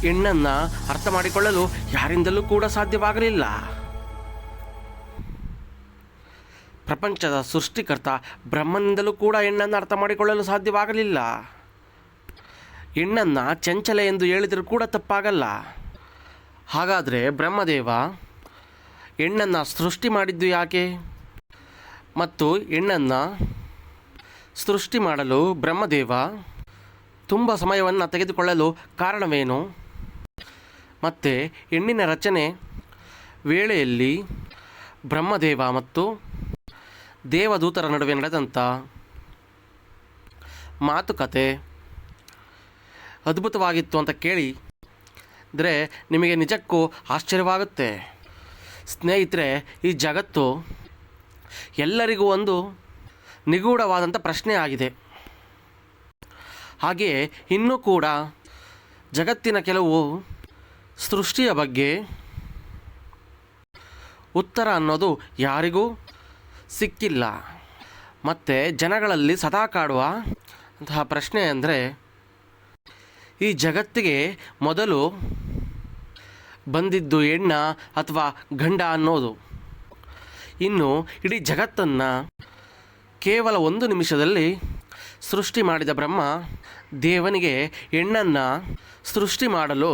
ಹೆಣ್ಣನ್ನು ಅರ್ಥ ಮಾಡಿಕೊಳ್ಳಲು ಯಾರಿಂದಲೂ ಕೂಡ ಸಾಧ್ಯವಾಗಲಿಲ್ಲ. ಪ್ರಪಂಚದ ಸೃಷ್ಟಿಕರ್ತ ಬ್ರಹ್ಮನಿಂದಲೂ ಕೂಡ ಹೆಣ್ಣನ್ನು ಅರ್ಥ ಮಾಡಿಕೊಳ್ಳಲು ಸಾಧ್ಯವಾಗಲಿಲ್ಲ. ಹೆಣ್ಣನ್ನು ಚಂಚಲ ಎಂದು ಹೇಳಿದರೂ ಕೂಡ ತಪ್ಪಾಗಲ್ಲ. ಹಾಗಾದರೆ ಬ್ರಹ್ಮದೇವ ಹೆಣ್ಣನ್ನು ಸೃಷ್ಟಿ ಮಾಡಿದ್ದು ಯಾಕೆ? ಮತ್ತು ಹೆಣ್ಣನ್ನು ಸೃಷ್ಟಿ ಮಾಡಲು ಬ್ರಹ್ಮದೇವ ತುಂಬ ಸಮಯವನ್ನು ತೆಗೆದುಕೊಳ್ಳಲು ಕಾರಣವೇನು? ಮತ್ತು ಹೆಣ್ಣಿನ ರಚನೆ ವೇಳೆಯಲ್ಲಿ ಬ್ರಹ್ಮದೇವ ಮತ್ತು ದೇವದೂತರ ನಡುವೆ ನಡೆದಂಥ ಮಾತುಕತೆ ಅದ್ಭುತವಾಗಿತ್ತು ಅಂತ ಕೇಳಿ ಅಂದರೆ ನಿಮಗೆ ನಿಜಕ್ಕೂ ಆಶ್ಚರ್ಯವಾಗುತ್ತೆ. ಸ್ನೇಹಿತರೆ, ಈ ಜಗತ್ತು ಎಲ್ಲರಿಗೂ ಒಂದು ನಿಗೂಢವಾದಂಥ ಪ್ರಶ್ನೆ ಆಗಿದೆ. ಹಾಗೆಯೇ ಇನ್ನೂ ಕೂಡ ಜಗತ್ತಿನ ಕೆಲವು ಸೃಷ್ಟಿಯ ಬಗ್ಗೆ ಉತ್ತರ ಅನ್ನೋದು ಯಾರಿಗೂ ಸಿಕ್ಕಿಲ್ಲ. ಮತ್ತು ಜನಗಳಲ್ಲಿ ಸದಾ ಕಾಡುವ ಅಂತಹ ಪ್ರಶ್ನೆ ಅಂದರೆ, ಈ ಜಗತ್ತಿಗೆ ಮೊದಲು ಬಂದಿದ್ದು ಹೆಣ್ಣ ಅಥವಾ ಗಂಡ ಅನ್ನೋದು. ಇನ್ನು ಇಡೀ ಜಗತ್ತನ್ನು ಕೇವಲ ಒಂದು ನಿಮಿಷದಲ್ಲಿ ಸೃಷ್ಟಿ ಮಾಡಿದ ಬ್ರಹ್ಮ ದೇವನಿಗೆ ಹೆಣ್ಣನ್ನು ಸೃಷ್ಟಿ ಮಾಡಲು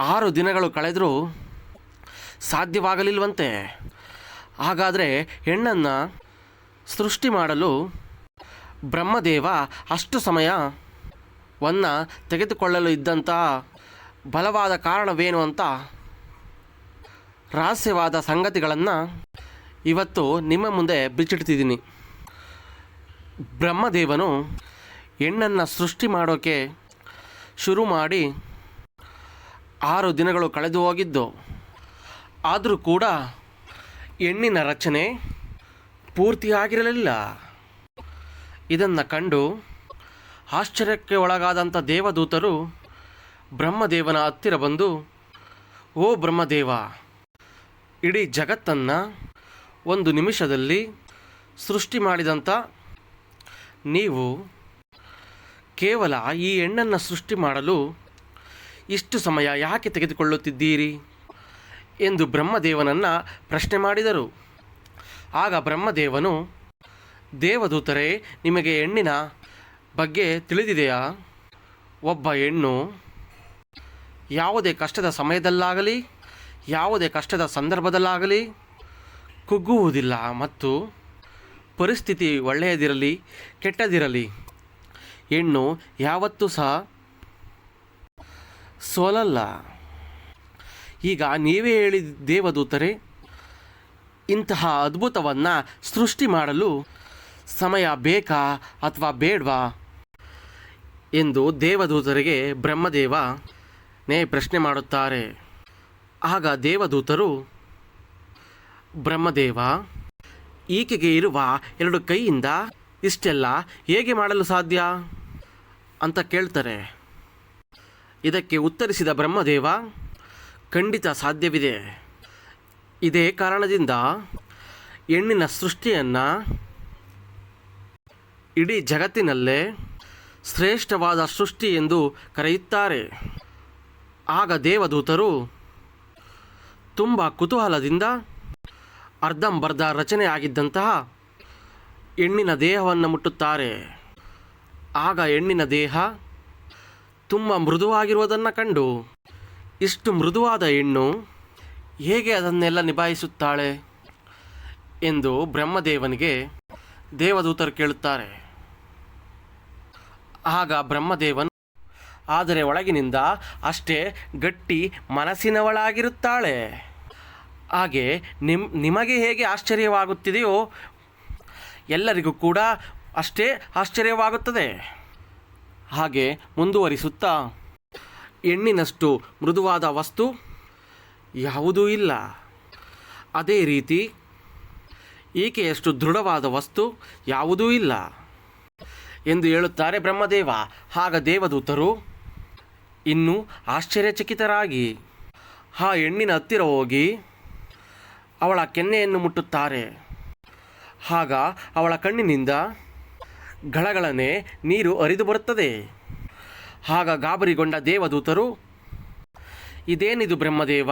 ಆರು ದಿನಗಳು ಕಳೆದರೂ ಸಾಧ್ಯವಾಗಲಿಲ್ವಂತೆ ಹಾಗಾದರೆ ಹೆಣ್ಣನ್ನು ಸೃಷ್ಟಿ ಮಾಡಲು ಬ್ರಹ್ಮದೇವ ಅಷ್ಟು ಸಮಯವನ್ನು ತೆಗೆದುಕೊಳ್ಳಲು ಇದ್ದಂಥ ಬಲವಾದ ಕಾರಣವೇನು ಅಂತ ರಹಸ್ಯವಾದ ಸಂಗತಿಗಳನ್ನು ಇವತ್ತು ನಿಮ್ಮ ಮುಂದೆ ಬಿಚ್ಚಿಡ್ತಿದ್ದೀನಿ. ಬ್ರಹ್ಮದೇವನು ಹೆಣ್ಣನ್ನು ಸೃಷ್ಟಿ ಮಾಡೋಕೆ ಶುರು ಮಾಡಿ ಆರು ದಿನಗಳು ಕಳೆದು ಹೋಗಿದ್ದು. ಆದರೂ ಕೂಡ ಹೆಣ್ಣಿನ ರಚನೆ ಪೂರ್ತಿಯಾಗಿರಲಿಲ್ಲ ಇದನ್ನು ಕಂಡು ಆಶ್ಚರ್ಯಕ್ಕೆ ಒಳಗಾದಂಥ ದೇವದೂತರು ಬ್ರಹ್ಮದೇವನ ಹತ್ತಿರ ಬಂದು, ಓ ಬ್ರಹ್ಮದೇವ, ಇಡೀ ಜಗತ್ತನ್ನು ಒಂದು ನಿಮಿಷದಲ್ಲಿ ಸೃಷ್ಟಿ ಮಾಡಿದಂಥ ನೀವು ಕೇವಲ ಈ ಹೆಣ್ಣನ್ನು ಸೃಷ್ಟಿ ಮಾಡಲು ಇಷ್ಟು ಸಮಯ ಯಾಕೆ ತೆಗೆದುಕೊಳ್ಳುತ್ತಿದ್ದೀರಿ? ಎಂದು ಬ್ರಹ್ಮದೇವನನ್ನು ಪ್ರಶ್ನೆ ಮಾಡಿದರು. ಆಗ ಬ್ರಹ್ಮದೇವನು, ದೇವದೂತರೇ, ನಿಮಗೆ ಹೆಣ್ಣಿನ ಬಗ್ಗೆ ತಿಳಿದಿದೆಯಾ? ಒಬ್ಬ ಹೆಣ್ಣು, ಯಾವುದೇ ಕಷ್ಟದ ಸಮಯದಲ್ಲಾಗಲಿ, ಯಾವುದೇ ಕಷ್ಟದ ಸಂದರ್ಭದಲ್ಲಾಗಲಿ ಕುಗ್ಗುವುದಿಲ್ಲ ಮತ್ತು ಪರಿಸ್ಥಿತಿ ಒಳ್ಳೆಯದಿರಲಿ, ಕೆಟ್ಟದಿರಲಿ. ಹೆಣ್ಣು ಯಾವತ್ತೂ ಸಹ ಸೋಲಲ್ಲ. ಈಗ ನೀವೇ ಹೇಳಿದ ದೇವದೂತರೇ, ಇಂತಹ ಅದ್ಭುತವನ್ನು ಸೃಷ್ಟಿ ಮಾಡಲು ಸಮಯ ಬೇಕಾ ಅಥವಾ ಬೇಡವಾ? ಎಂದು ದೇವದೂತರಿಗೆ ಬ್ರಹ್ಮದೇವ ನೇ ಪ್ರಶ್ನೆ ಮಾಡುತ್ತಾರೆ. ಆಗ ದೇವದೂತರು, ಬ್ರಹ್ಮದೇವ, ಈಕೆಗೆ ಇರುವ ಎರಡು ಕೈಯಿಂದ ಇಷ್ಟೆಲ್ಲ ಹೇಗೆ ಮಾಡಲು ಸಾಧ್ಯ? ಅಂತ ಕೇಳ್ತಾರೆ. ಇದಕ್ಕೆ ಉತ್ತರಿಸಿದ ಬ್ರಹ್ಮದೇವ, ಖಂಡಿತ ಸಾಧ್ಯವಿದೆ. ಇದೇ ಕಾರಣದಿಂದ ಹೆಣ್ಣಿನ ಸೃಷ್ಟಿಯನ್ನು ಇಡೀ ಜಗತ್ತಿನಲ್ಲೇ ಶ್ರೇಷ್ಠವಾದ ಸೃಷ್ಟಿ ಎಂದು ಕರೆಯುತ್ತಾರೆ. ಆಗ ದೇವದೂತರು ತುಂಬ ಕುತೂಹಲದಿಂದ ಅರ್ಧಂಬರ್ಧ ರಚನೆ ಆಗಿದ್ದಂತಹ ಹೆಣ್ಣಿನ ದೇಹವನ್ನು ಮುಟ್ಟುತ್ತಾರೆ. ಆಗ ಹೆಣ್ಣಿನ ದೇಹ ತುಂಬ ಮೃದುವಾಗಿರುವುದನ್ನು ಕಂಡು, ಇಷ್ಟು ಮೃದುವಾದ ಹೆಣ್ಣು ಹೇಗೆ ಅದನ್ನೆಲ್ಲ ನಿಭಾಯಿಸುತ್ತಾಳೆ ಎಂದು ಬ್ರಹ್ಮದೇವನಿಗೆ ದೇವದೂತರು ಕೇಳುತ್ತಾರೆ. ಆಗ ಬ್ರಹ್ಮದೇವನು, ಆದರೆ ಒಳಗಿನಿಂದ ಅಷ್ಟೇ ಗಟ್ಟಿ ಮನಸ್ಸಿನವಳಾಗಿರುತ್ತಾಳೆ. ಹಾಗೆ ನಿಮ್, ನಿಮಗೆ ಹೇಗೆ ಆಶ್ಚರ್ಯವಾಗುತ್ತಿದೆಯೋ, ಎಲ್ಲರಿಗೂ ಕೂಡ ಅಷ್ಟೇ ಆಶ್ಚರ್ಯವಾಗುತ್ತದೆ. ಹಾಗೆ ಮುಂದುವರಿಸುತ್ತಾ? ಹೆಣ್ಣಿನಷ್ಟು ಮೃದುವಾದ ವಸ್ತು ಯಾವುದೂ ಇಲ್ಲ. ಅದೇ ರೀತಿ ಈಕೆಯಷ್ಟು ದೃಢವಾದ ವಸ್ತು ಯಾವುದೂ ಇಲ್ಲ ಎಂದು ಹೇಳುತ್ತಾರೆ ಬ್ರಹ್ಮದೇವ. ಆಗ ದೇವದೂತರು, ಇನ್ನು ಆಶ್ಚರ್ಯಚಕಿತರಾಗಿ. ಆ ಹೆಣ್ಣಿನ ಹತ್ತಿರ ಹೋಗಿ ಅವಳ ಕೆನ್ನೆಯನ್ನು ಮುಟ್ಟುತ್ತಾರೆ. ಆಗ ಅವಳ ಕಣ್ಣಿನಿಂದ ಗಳಗಳನೆ ನೀರು ಹರಿದು ಬರುತ್ತದೆ. ಆಗ ಗಾಬರಿಗೊಂಡ ದೇವದೂತರು, ಇದೇನಿದು ಬ್ರಹ್ಮದೇವ?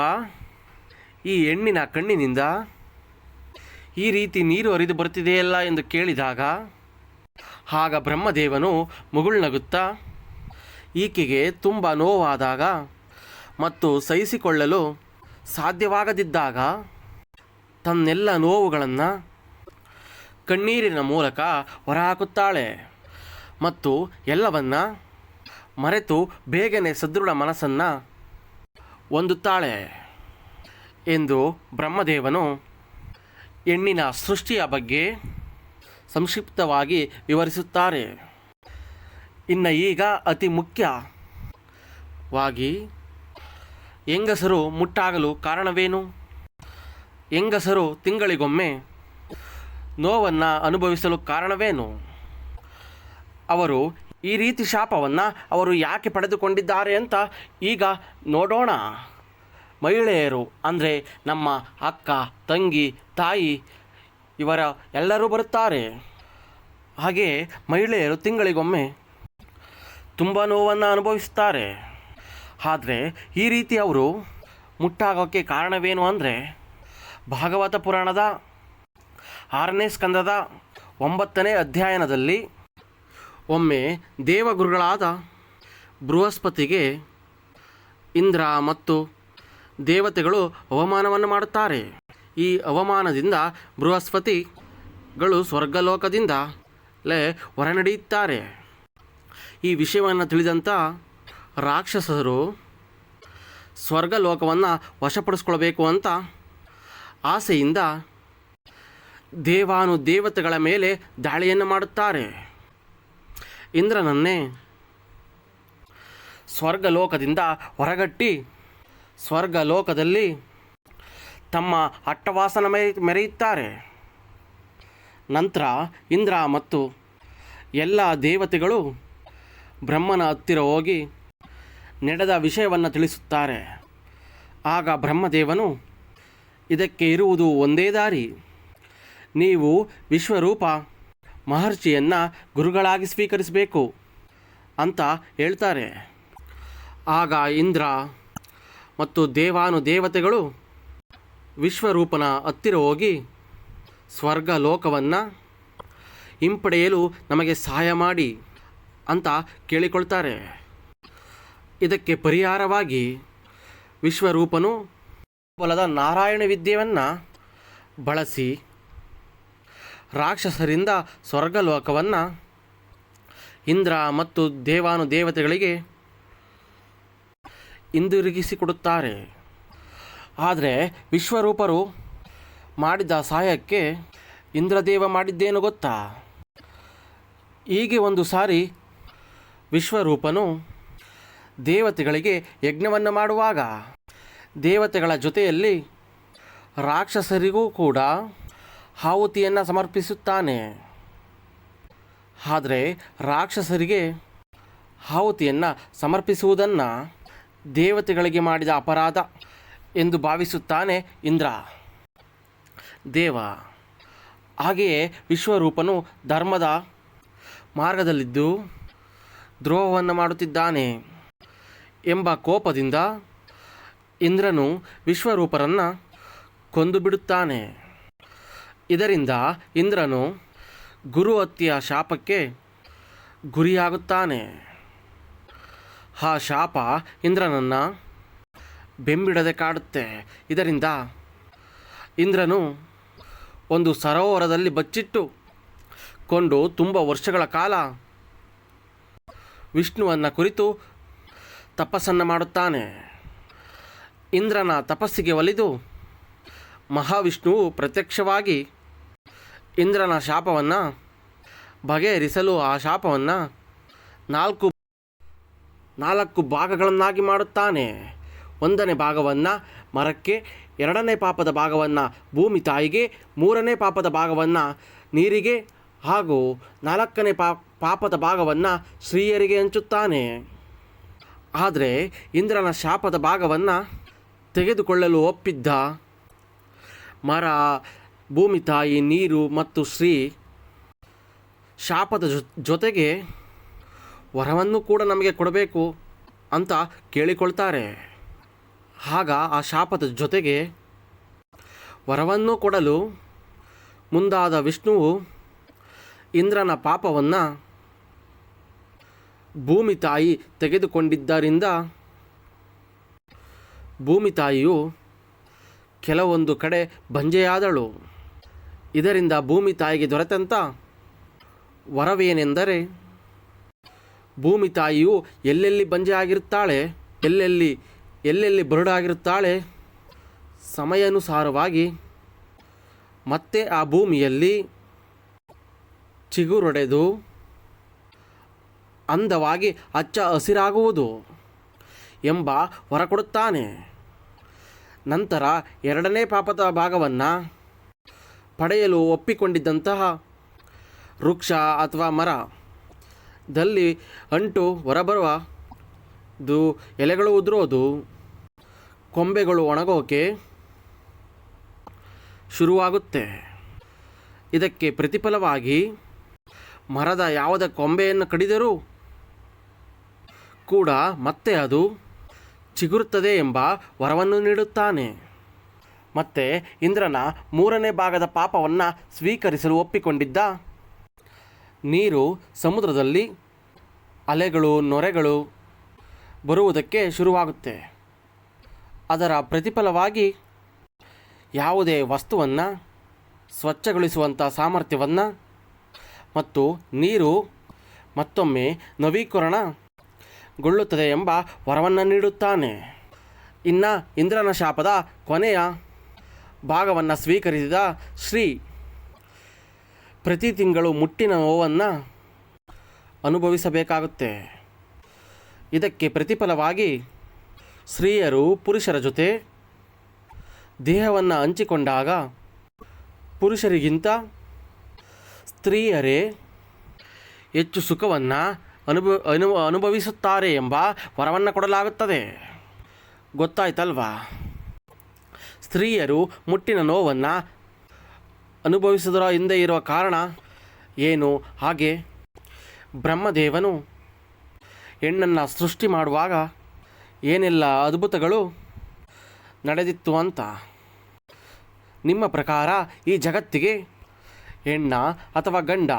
ಈ ಹೆಣ್ಣಿನ ಕಣ್ಣಿನಿಂದ ಈ ರೀತಿ ನೀರು ಹರಿದು ಬರುತ್ತಿದೆಯಲ್ಲ? ಎಂದು ಕೇಳಿದಾಗ, ಆಗ ಬ್ರಹ್ಮದೇವನು ಮುಗುಳ್ನಗುತ್ತಾ, ಈಕೆಗೆ ತುಂಬ ನೋವಾದಾಗ ಮತ್ತು ಸಹಿಸಿಕೊಳ್ಳಲು ಸಾಧ್ಯವಾಗದಿದ್ದಾಗ ತನ್ನೆಲ್ಲ ನೋವುಗಳನ್ನು ಕಣ್ಣೀರಿನ ಮೂಲಕ ಹೊರಹಾಕುತ್ತಾಳೆ. ಮತ್ತು ಎಲ್ಲವನ್ನ ಮರೆತು ಬೇಗನೆ ಸದೃಢ ಮನಸ್ಸನ್ನು ಹೊಂದುತ್ತಾಳೆ ಎಂದು ಬ್ರಹ್ಮದೇವನು ಹೆಣ್ಣಿನ ಸೃಷ್ಟಿಯ ಬಗ್ಗೆ ಸಂಕ್ಷಿಪ್ತವಾಗಿ ವಿವರಿಸುತ್ತಾರೆ. ಇನ್ನು ಈಗ ಅತಿ ಮುಖ್ಯವಾಗಿ ಹೆಂಗಸರು ಮುಟ್ಟಾಗಲು ಕಾರಣವೇನು? ಹೆಂಗಸರು ತಿಂಗಳಿಗೊಮ್ಮೆ ನೋವನ್ನು ಅನುಭವಿಸಲು ಕಾರಣವೇನು? ಅವರು ಈ ರೀತಿ ಶಾಪವನ್ನು ಅವರು ಯಾಕೆ ಪಡೆದುಕೊಂಡಿದ್ದಾರೆ ಅಂತ ಈಗ ನೋಡೋಣ. ಮಹಿಳೆಯರು ಅಂದರೆ ನಮ್ಮ ಅಕ್ಕ, ತಂಗಿ, ತಾಯಿ ಇವರ ಎಲ್ಲರೂ ಬರುತ್ತಾರೆ. ಹಾಗೆಯೇ ಮಹಿಳೆಯರು ತಿಂಗಳಿಗೊಮ್ಮೆ ತುಂಬ ನೋವನ್ನು ಅನುಭವಿಸುತ್ತಾರೆ. ಆದರೆ ಈ ರೀತಿ ಅವರು ಮುಟ್ಟಾಗೋಕ್ಕೆ ಕಾರಣವೇನು ಅಂದರೆ ಭಾಗವತ ಪುರಾಣದ ಆರನೇ ಸ್ಕಂದದ ಒಂಬತ್ತನೇ ಅಧ್ಯಯನದಲ್ಲಿ ಒಮ್ಮೆ ದೇವಗುರುಗಳಾದ ಬೃಹಸ್ಪತಿಗೆ ಇಂದ್ರ ಮತ್ತು ದೇವತೆಗಳು ಅವಮಾನವನ್ನು ಮಾಡುತ್ತಾರೆ. ಈ ಅವಮಾನದಿಂದ ಬೃಹಸ್ಪತಿಗಳು ಸ್ವರ್ಗಲೋಕದಿಂದ ಹೊರನಡೆಯುತ್ತಾರೆ. ಈ ವಿಷಯವನ್ನು ತಿಳಿದಂಥ ರಾಕ್ಷಸರು ಸ್ವರ್ಗಲೋಕವನ್ನು ವಶಪಡಿಸ್ಕೊಳ್ಬೇಕು ಅಂತ ಆಸೆಯಿಂದ ದೇವಾನು ದೇವತೆಗಳ ಮೇಲೆ ದಾಳಿಯನ್ನು ಮಾಡುತ್ತಾರೆ. ಇಂದ್ರನನ್ನೇ ಸ್ವರ್ಗಲೋಕದಿಂದ ಹೊರಗಟ್ಟಿ ಸ್ವರ್ಗಲೋಕದಲ್ಲಿ ತಮ್ಮ ಅಟ್ಟವಾಸನ ಮೆ ಮೆರೆಯುತ್ತಾರೆ. ನಂತರ ಇಂದ್ರ ಮತ್ತು ಎಲ್ಲ ದೇವತೆಗಳು ಬ್ರಹ್ಮನ ಹತ್ತಿರ ಹೋಗಿ ನಡೆದ ವಿಷಯವನ್ನು ತಿಳಿಸುತ್ತಾರೆ. ಆಗ ಬ್ರಹ್ಮದೇವನು ಇದಕ್ಕೆ ಇರುವುದು ಒಂದೇ ದಾರಿ. ನೀವು ವಿಶ್ವರೂಪ ಮಹರ್ಷಿಯನ್ನು ಗುರುಗಳಾಗಿ ಸ್ವೀಕರಿಸಬೇಕು ಅಂತ ಹೇಳ್ತಾರೆ. ಆಗ ಇಂದ್ರ ಮತ್ತು ದೇವಾನು ದೇವತೆಗಳು ವಿಶ್ವರೂಪನ ಹತ್ತಿರ ಹೋಗಿ ಸ್ವರ್ಗ ಲೋಕವನ್ನು ಹಿಂಪಡೆಯಲು ನಮಗೆ ಸಹಾಯ ಮಾಡಿ ಅಂತ ಕೇಳಿಕೊಳ್ತಾರೆ. ಇದಕ್ಕೆ ಪರಿಹಾರವಾಗಿ ವಿಶ್ವರೂಪನು ಬಲದ ನಾರಾಯಣ ವಿದ್ಯೆಯನ್ನು ಬಳಸಿ ರಾಕ್ಷಸರಿಂದ ಸ್ವರ್ಗಲೋಕವನ್ನು ಇಂದ್ರ ಮತ್ತು ದೇವಾನು ದೇವತೆಗಳಿಗೆ ಹಿಂದಿರುಗಿಸಿಕೊಡುತ್ತಾರೆ. ಆದರೆ ವಿಶ್ವರೂಪರು ಮಾಡಿದ ಸಹಾಯಕ್ಕೆ ಇಂದ್ರದೇವ ಮಾಡಿದ್ದೇನು ಗೊತ್ತಾ? ಹೀಗೆ ಒಂದು ಸಾರಿ ವಿಶ್ವರೂಪನು ದೇವತೆಗಳಿಗೆ ಯಜ್ಞವನ್ನು ಮಾಡುವಾಗ ದೇವತೆಗಳ ಜೊತೆಯಲ್ಲಿ ರಾಕ್ಷಸರಿಗೂ ಕೂಡ ಆಹುತಿಯನ್ನು ಸಮರ್ಪಿಸುತ್ತಾನೆ. ಆದರೆ ರಾಕ್ಷಸರಿಗೆ ಆಹುತಿಯನ್ನು ಸಮರ್ಪಿಸುವುದನ್ನು ದೇವತೆಗಳಿಗೆ ಮಾಡಿದ ಅಪರಾಧ ಎಂದು ಭಾವಿಸುತ್ತಾನೆ ಇಂದ್ರ. ದೇವ, ಹಾಗೆಯೇ ವಿಶ್ವರೂಪನು ಧರ್ಮದ ಮಾರ್ಗದಲ್ಲಿದ್ದು ದ್ರೋಹವನ್ನು ಮಾಡುತ್ತಿದ್ದಾನೆ ಎಂಬ ಕೋಪದಿಂದ ಇಂದ್ರನು ವಿಶ್ವರೂಪರನ್ನು ಕೊಂದು ಬಿಡುತ್ತಾನೆ ಇದರಿಂದ ಇಂದ್ರನು ಗುರು ಹತ್ಯೆಯ ಶಾಪಕ್ಕೆ ಗುರಿಯಾಗುತ್ತಾನೆ. ಆ ಶಾಪ ಇಂದ್ರನನ್ನು ಬೆಂಬಿಡದೆ ಕಾಡುತ್ತೆ. ಇದರಿಂದ ಇಂದ್ರನು ಒಂದು ಸರೋವರದಲ್ಲಿ ಬಚ್ಚಿಟ್ಟು ಕೊಂಡು ತುಂಬ ವರ್ಷಗಳ ಕಾಲ ವಿಷ್ಣುವನ್ನು ಕುರಿತು ತಪಸ್ಸನ್ನು ಮಾಡುತ್ತಾನೆ. ಇಂದ್ರನ ತಪಸ್ಸಿಗೆ ಒಲಿದು ಮಹಾವಿಷ್ಣುವು ಪ್ರತ್ಯಕ್ಷವಾಗಿ ಇಂದ್ರನ ಶಾಪವನ್ನು ಬಗೆಹರಿಸಲು ಆ ಶಾಪವನ್ನು ನಾಲ್ಕು ನಾಲ್ಕು ಭಾಗಗಳನ್ನಾಗಿ ಮಾಡುತ್ತಾನೆ. ಒಂದನೇ ಭಾಗವನ್ನು ಮರಕ್ಕೆ, ಎರಡನೇ ಪಾಪದ ಭಾಗವನ್ನು ಭೂಮಿ ತಾಯಿಗೆ, ಮೂರನೇ ಪಾಪದ ಭಾಗವನ್ನು ನೀರಿಗೆ ಹಾಗೂ ನಾಲ್ಕನೇ ಪಾ, ಪಾಪದ ಭಾಗವನ್ನು ಸ್ತ್ರೀಯರಿಗೆ ಹಂಚುತ್ತಾನೆ. ಆದರೆ ಇಂದ್ರನ ಶಾಪದ ಭಾಗವನ್ನು ತೆಗೆದುಕೊಳ್ಳಲು ಒಪ್ಪಿದ್ದ ಮರ ಭೂಮಿ, ತಾಯಿ, ನೀರು ಮತ್ತು ಶ್ರೀ ಶಾಪದ ಜೊತೆಗೆ ವರವನ್ನು ಕೂಡ ನಮಗೆ ಕೊಡಬೇಕು ಅಂತ ಕೇಳಿಕೊಳ್ತಾರೆ. ಆಗ ಆ ಶಾಪದ ಜೊತೆಗೆ ವರವನ್ನು ಕೊಡಲು ಮುಂದಾದ ವಿಷ್ಣುವು ಇಂದ್ರನ ಪಾಪವನ್ನು ಭೂಮಿ, ತಾಯಿ ತೆಗೆದುಕೊಂಡಿದ್ದರಿಂದ ಭೂಮಿ, ತಾಯಿಯು ಕೆಲವೊಂದು ಕಡೆ ಬಂಜೆಯಾದಳು. ಇದರಿಂದ ಭೂಮಿ ತಾಯಿಗೆ ದೊರೆತಂಥ ವರವೇನೆಂದರೆ ಭೂಮಿ ತಾಯಿಯು ಎಲ್ಲೆಲ್ಲಿ ಬಂಜೆ ಆಗಿರುತ್ತಾಳೆ, ಎಲ್ಲೆಲ್ಲಿ ಎಲ್ಲೆಲ್ಲಿ ಬರುಡಾಗಿರುತ್ತಾಳೆ ಸಮಯಾನುಸಾರವಾಗಿ ಮತ್ತೆ ಆ ಭೂಮಿಯಲ್ಲಿ ಚಿಗುರೊಡೆದು ಅಂದವಾಗಿ ಹಚ್ಚ ಹಸಿರಾಗುವುದು ಎಂಬ ಹೊರಕೊಡುತ್ತಾನೆ ನಂತರ ಎರಡನೇ ಪಾಪದ ಭಾಗವನ್ನು ಪಡೆಯಲು ಒಪ್ಪಿಕೊಂಡಿದ್ದಂತಹ ವೃಕ್ಷ ಅಥವಾ ಮರ. ದಲ್ಲಿ ಅಂಟು ಹೊರಬರುವ ದು ಎಲೆಗಳು ಉದುರೋದು. ಕೊಂಬೆಗಳು ಒಣಗೋಕೆ ಶುರುವಾಗುತ್ತೆ. ಇದಕ್ಕೆ ಪ್ರತಿಫಲವಾಗಿ ಮರದ ಯಾವುದ ಕೊಂಬೆಯನ್ನು ಕಡಿದರೂ ಕೂಡ ಮತ್ತೆ ಅದು ಚಿಗುರುತ್ತದೆ ಎಂಬ ವರವನ್ನು ನೀಡುತ್ತಾನೆ. ಮತ್ತೆ ಇಂದ್ರನ ಮೂರನೇ ಭಾಗದ ಪಾಪವನ್ನು ಸ್ವೀಕರಿಸಲು ಒಪ್ಪಿಕೊಂಡಿದ್ದ. ನೀರು ಸಮುದ್ರದಲ್ಲಿ ಅಲೆಗಳು, ನೊರೆಗಳು ಬರುವುದಕ್ಕೆ ಶುರುವಾಗುತ್ತೆ. ಅದರ ಪ್ರತಿಫಲವಾಗಿ ಯಾವುದೇ ವಸ್ತುವನ್ನು ಸ್ವಚ್ಛಗೊಳಿಸುವಂಥ ಸಾಮರ್ಥ್ಯವನ್ನು ಮತ್ತು ನೀರು ಮತ್ತೊಮ್ಮೆ ನವೀಕರಣಗೊಳ್ಳುತ್ತದೆ ಎಂಬ ವರವನ್ನು ನೀಡುತ್ತಾನೆ. ಇನ್ನು ಇಂದ್ರನ ಶಾಪದ ಕೊನೆಯ ಭಾಗವನ್ನು ಸ್ವೀಕರಿಸಿದ ಶ್ರೀ ಪ್ರತಿ ತಿಂಗಳು ಮುಟ್ಟಿನ ನೋವನ್ನು ಅನುಭವಿಸಬೇಕಾಗುತ್ತೆ. ಇದಕ್ಕೆ ಪ್ರತಿಫಲವಾಗಿ ಸ್ತ್ರೀಯರು ಪುರುಷರ ಜೊತೆ ದೇಹವನ್ನು ಹಂಚಿಕೊಂಡಾಗ ಪುರುಷರಿಗಿಂತ ಸ್ತ್ರೀಯರೇ ಹೆಚ್ಚು ಸುಖವನ್ನು ಅನುಭವ ಅನು ಅನುಭವಿಸುತ್ತಾರೆ ಎಂಬ ವರವನ್ನು ಕೊಡಲಾಗುತ್ತದೆ. ಗೊತ್ತಾಯ್ತಲ್ವಾ? ಸ್ತ್ರೀಯರು ಮುಟ್ಟಿನ ನೋವನ್ನು ಅನುಭವಿಸಿದ್ರ ಹಿಂದೆ ಇರುವ ಕಾರಣ ಏನು? ಹಾಗೆ ಬ್ರಹ್ಮದೇವನು ಹೆಣ್ಣನ್ನು ಸೃಷ್ಟಿ ಮಾಡುವಾಗ ಏನೆಲ್ಲ ಅದ್ಭುತಗಳು ನಡೆದಿತ್ತು ಅಂತ? ನಿಮ್ಮ ಪ್ರಕಾರ ಈ ಜಗತ್ತಿಗೆ ಹೆಣ್ಣ ಅಥವಾ ಗಂಡ?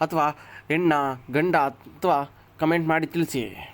ಅಥವಾ ಹೆಣ್ಣ, ಗಂಡ ಅಥವಾ ಕಮೆಂಟ್ ಮಾಡಿ ತಿಳಿಸಿ.